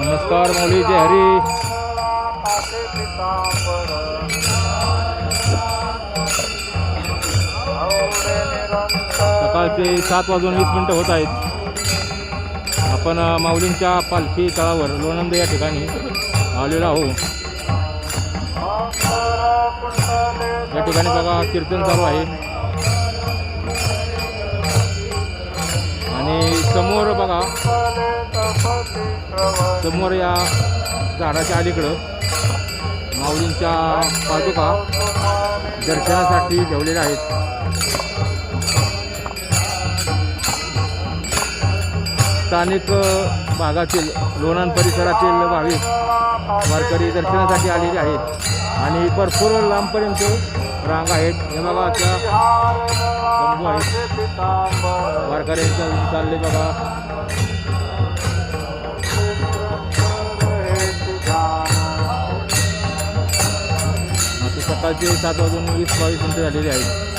नमस्कार मौली जय हरी। सकाळचे सात वाजून वीस मिनटं होत आहेत. आपण माऊलींच्या पालखी तळावर लोणंद या ठिकाणी आलेलो आहोत. या ठिकाणी बघा कीर्तन चालू आहे. आणि समोर बघा समोर या झाडाच्या अलीकडं माऊलींच्या पादुका दर्शनासाठी ठेवलेल्या आहेत. स्थानिक भागातील लोणान परिसरातील भाविक वारकरी दर्शनासाठी आलेले आहेत. आणि भरपूर लांबपर्यंत रांग आहेत. हे बघा त्या आहेत. वारकऱ्यांच्या चालले बघा. सकाळचे सात वाजून वीस बावीस मिनटं झालेली आहेत.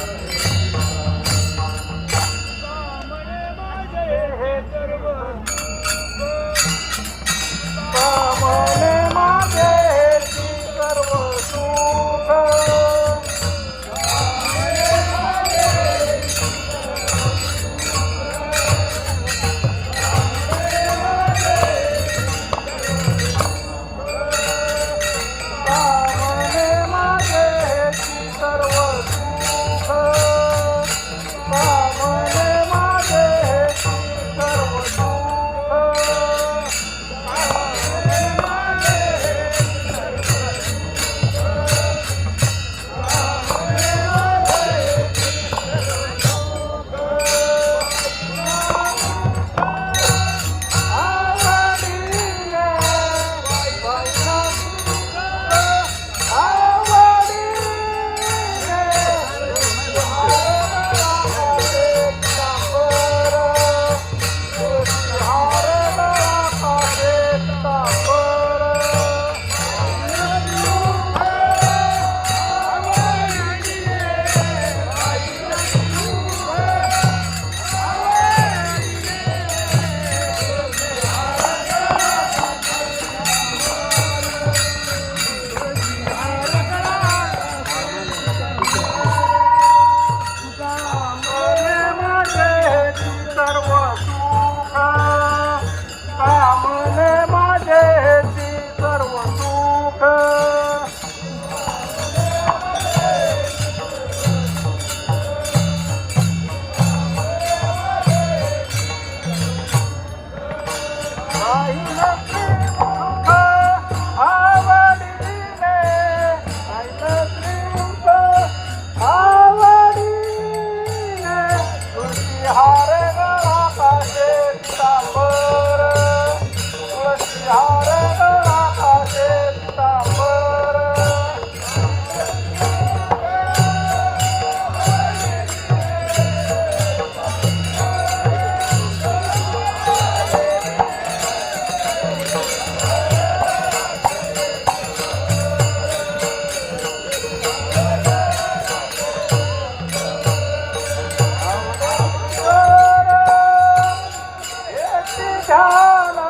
कशाला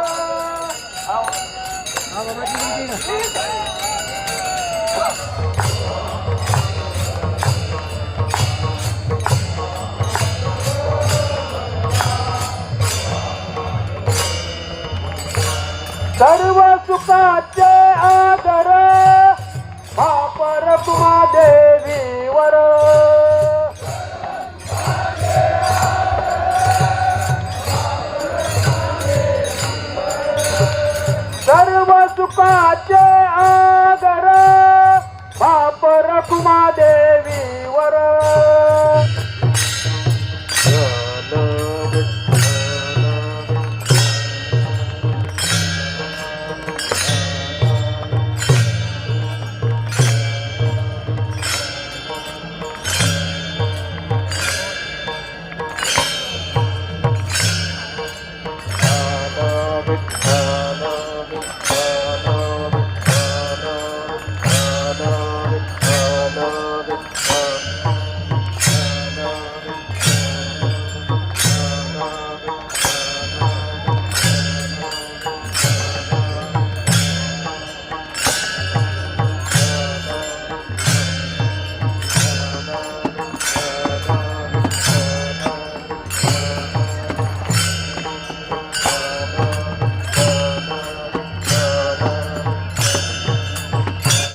सर्व सुखाचे आदर वापर तुम्हाला सर्व सुखाचे आगर बाप रखुमा देवी वर